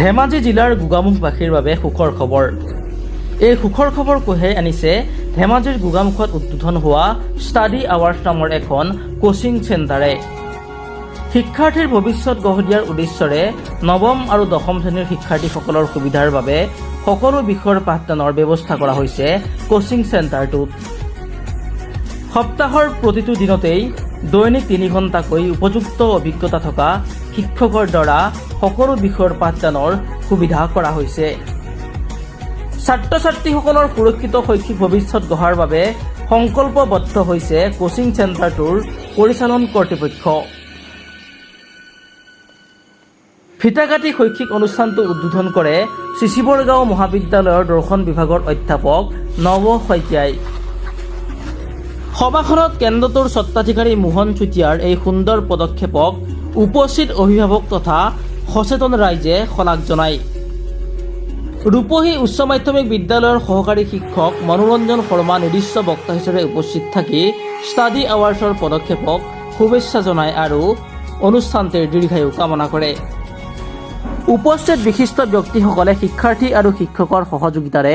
ধেমাজি জিলাৰ গোগামুখবাসীৰ বাবে সুখৰ খবৰ। এই সুখৰ খবৰ কঢ়িয়াই আনিছে ধেমাজিৰ গোগামুখত উদ্বোধন হোৱা ষ্টাডি আৱাৰ্ছ নামৰ এখন কোচিং চেণ্টাৰে। শিক্ষাৰ্থীৰ ভৱিষ্যত গঢ় দিয়াৰ উদ্দেশ্যৰে নৱম আৰু দশম শ্ৰেণীৰ শিক্ষাৰ্থীসকলৰ সুবিধাৰ বাবে সকলো বিষয়ৰ পাঠদানৰ ব্যৱস্থা কৰা হৈছে কোচিং চেণ্টাৰটোত। সপ্তাহৰ প্ৰতিটো দিনতেই দৈনিক তিনি ঘণ্টাকৈ উপযুক্ত অভিজ্ঞতা থকা শিক্ষকৰ দ্বাৰা সকলো বিষয়ৰ পাঠদানৰ সুবিধা কৰা হৈছে। ছাত্ৰ ছাত্ৰীসকলৰ সুৰক্ষিত শৈক্ষিক ভৱিষ্যত গঢ়াৰ বাবে সংকল্পবদ্ধ হৈছে কোচিং চেণ্টাৰটোৰ পৰিচালন কৰ্তৃপক্ষ। ফিতাকাটি শৈক্ষিক অনুষ্ঠানটো উদ্বোধন কৰে চিচিবৰগাঁও মহাবিদ্যালয়ৰ দৰ্শন বিভাগৰ অধ্যাপক নৱ শইকীয়াই। সভাখনত কেন্দ্ৰটোৰ স্বত্বাধিকাৰী মোহন চুতীয়াৰ এই সুন্দৰ পদক্ষেপক উপস্থিত অভিভাৱক তথা সচেতন ৰাইজে শলাগ জনায়। ৰূপহী উচ্চ মাধ্যমিক বিদ্যালয়ৰ সহকাৰী শিক্ষক মনোৰঞ্জন শৰ্মা নিৰ্দিষ্ট বক্তা হিচাপে উপস্থিত থাকি ষ্টাডি আৱাৰ্ছৰ পদক্ষেপক শুভেচ্ছা জনায় আৰু অনুষ্ঠানটিৰ দীৰ্ঘায়ু কামনা কৰে। উপস্থিত বিশিষ্ট ব্যক্তিসকলে শিক্ষাৰ্থী আৰু শিক্ষকৰ সহযোগিতাৰে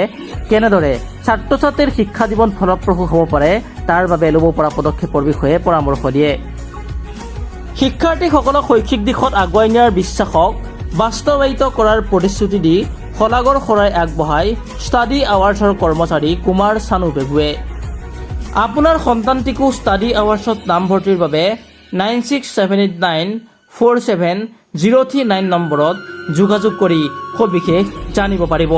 কেনেদৰে ছাত্ৰ ছাত্ৰীৰ শিক্ষা জীৱন ফলপ্ৰসূ হ'ব পাৰে, তাৰ বাবে ল'ব পৰা পদক্ষেপৰ বিষয়ে পৰামৰ্শ দিয়ে। শিক্ষাৰ্থীসকলক শৈক্ষিক দিশত আগুৱাই নিয়াৰ বিশ্বাসক বাস্তৱায়িত কৰাৰ প্ৰতিশ্ৰুতি দি শলাগৰ শৰাই আগবঢ়াই ষ্টাডি আৱাৰ্ছৰ কৰ্মচাৰী কুমাৰ চানু পেগুৱে আপোনাৰ সন্তানটিকো ষ্টাডি আৱাৰ্ছত নামভৰ্তিৰ বাবে nine six seven eight nine four seven zero' three nine নম্বৰত যোগাযোগ কৰি সবিশেষ জানিব পাৰিব।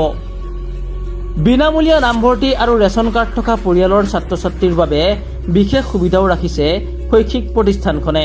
বিনামূলীয়া নামভৰ্তি আৰু ৰেচন কাৰ্ড থকা পৰিয়ালৰ ছাত্ৰ ছাত্ৰীৰ বাবে বিশেষ সুবিধাও ৰাখিছে শৈক্ষিক প্ৰতিষ্ঠানখনে।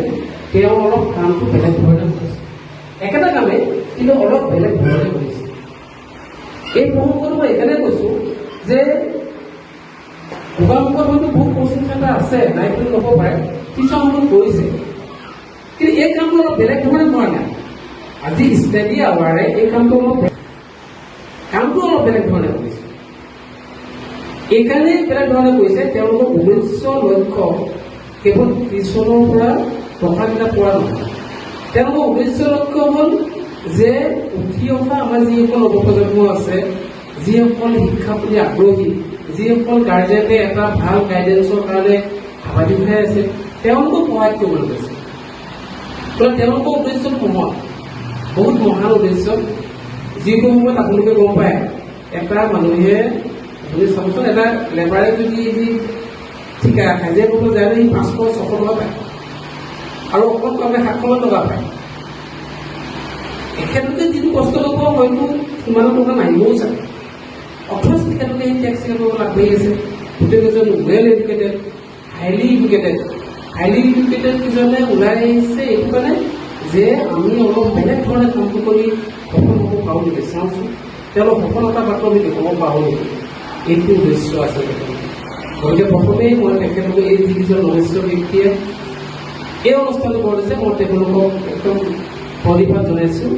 তেওঁ অলপ কামটো বেলেগ ধৰণে কৰিছে। একেটা কামেই কিন্তু অলপ বেলেগ ধৰণে কৰিছে। এই প্ৰসংগটো মই এইকাৰণে কৈছো যে গোগামুখত হয়তো বহুত কোচিং চেণ্টাৰ আছে নাই বুলি নক'ব পাৰে কিছুমানো কৰিছে। কিন্তু এই কামটো অলপ বেলেগ ধৰণে কৰা নাই। আজি ষ্টাডি আৱাৰে এই কামটো অলপ কামটো অলপ বেলেগ ধৰণে কৰিছে। এইকাৰণে বেলেগ ধৰণে কৰিছে। তেওঁলোকৰ উদ্দেশ্য লক্ষ্য কেৱল টিউশ্যনৰ পৰা পোৱা নহয়। তেওঁলোকৰ উদ্দেশ্য লক্ষ্য হ'ল যে উঠি অহা আমাৰ যিসকল নৱপ্ৰজন্ম আছে, যিসকল শিক্ষা প্ৰতি আগ্ৰহী, যিসকল গাৰ্জেনে এটা ভালো গাইডেন্সৰ কাৰণে ভাবাদি খাই আছে, তেওঁলোকক সহায় কৰিবলৈ গৈছে গতিকে তেওঁলোকৰ উদ্দেশ্য সময় বহুত মহান উদ্দেশ্য। যিটো সময়ত আপোনালোকে গম পায়, এটা মানুহে, আপুনি চাবচোন, এটা লেবাৰে যদি সি ঠিকা হাজিৰা কৰিব যায় সি পাঁচশো, ছশ টকা পায়। আৰু অকল কামে সাতশ টকা পায়। এখেতলোকে যিটো কষ্ট ল'ব হয়তো সিমান টকা নাহিবও চাগে। অথচ তেখেতলোকে সেই টেক্স কৰিব আগবাঢ়ি আছে। গোটেইকেইজন well educated highly educated highly educated কিজনে ওলাই আহিছে এইটো কাৰণে যে আমি অলপ বেলেগ ধৰণে কামটো কৰি সফল হ'ব পাৰোঁ নেকি চাওঁচোন। তেওঁলোক সফলতা বাটত আমি দেখুৱাব পাৰোঁ নেকি? এইটো উদ্দেশ্য আছে তেখেতৰ গতিকে প্ৰথমেই মই তেখেতলোকে এই যিকেইজন নৱেশ্য ব্যক্তিয়ে এই অনুষ্ঠানটি করেছে মই তেওঁলোকক একদম ধন্যবাদ জনাইছোঁ